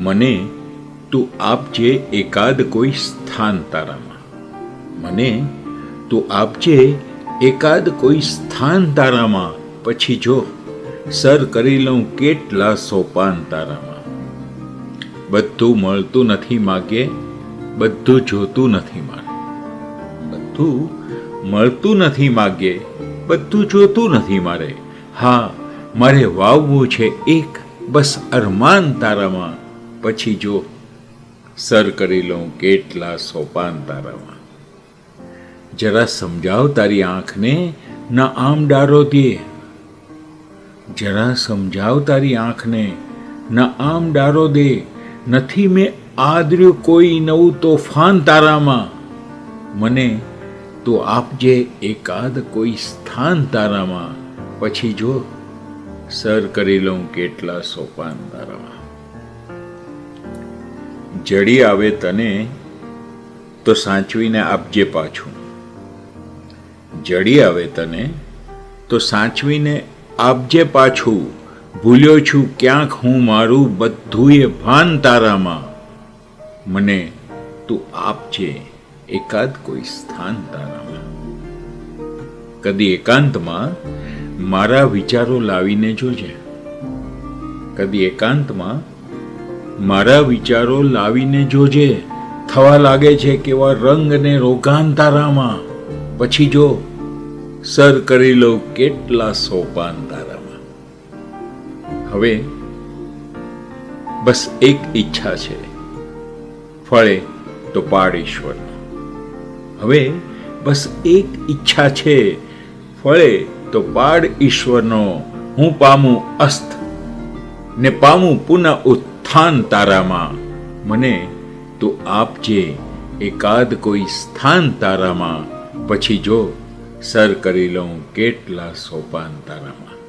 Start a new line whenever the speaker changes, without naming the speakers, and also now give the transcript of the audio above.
મને, તું આપજે એકાદ કોઈ સ્થાન તારામાં. મને, તું આપજે એકાદ કોઈ સ્થાન તારામાં. પછી જો, સર, કરી લઉં કેટલા સોપાન તારામાં. બધું મળતું નથી માગે, બધું જોતું નથી મારે બધું મળતું નથી માગે, બધું જોતું નથી મારે. હા, મારે વાવવું છે એક બસ અરમાન તારામાં. પછી જો સર કરી લઉં કેટલા સોપાન તારામાં. જરા સમજાવ તારી આંખને, ના આમ ડારો દે. જરા સમજાવ તારી આંખને, ના આમ ડારો દે. નથી મેં આદર્યું કોઈ નવું તોફાન તારામાં. મને તો આપજે એકાદ કોઈ સ્થાન તારામાં. પછી જો સર કરી લઉં કેટલા સોપાન તારામાં. જડી આવે તને, તો સાચવીને આપજે પાછું. જડી આવે તને, તો સાચવીને આપજે પાછું. ભૂલ્યો છું ક્યાંક હું મારું બધુંય ભાન તારામાં. મને તું આપજે એકાદ કોઈ સ્થાન તારામાં. કદી એકાંતમાં મારા વિચારો લાવીને જોજે. કદી એકાંતમાં મારા વિચારો લાવીને જોજે. થવા લાગે છે કેવા રંગ ને રોગાન તારામાં. પછી જો, સર કરી લો કેટલા સોપાન તારામાં. હવે, બસ એક ઈચ્છા છે. ફળે તો પાડ ઈશ્વર હવે, બસ એક ઈચ્છા છે. ફળે તો પાડ ઈશ્વરનો હું પામું અસ્ત ને પામું પુનઃ ઉત્થાન તારામાં. મને તો આપજે એકાદ કોઈ સ્થાન તારામાં, પછી જો સર કરી લઉં કેટલા સોપાન તારામાં.